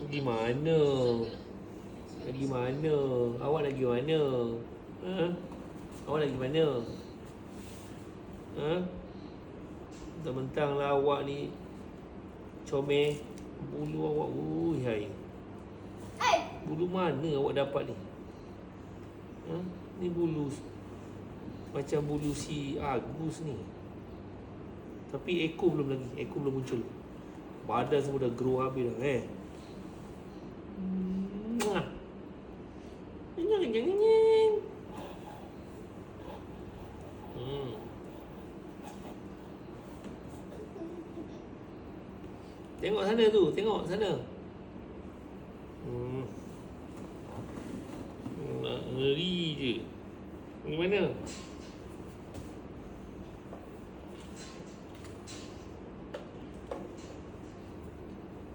Pergi mana? Pergi mana? Awak pergi mana? Ha? Awak pergi mana? Ha? Mentang-mentang lah awak ni Comel Bulu awak Ui hai Bulu mana awak dapat ni? Ha? Ni bulu Macam bulu si Agus ni Tapi ekor belum lagi Ekor belum muncul Badan semua dah grow habis dah eh kenyang, kenyang. Hmm. Tengok sana tu, tengok sana. Hmm. Nak ngeri je. Ni mana?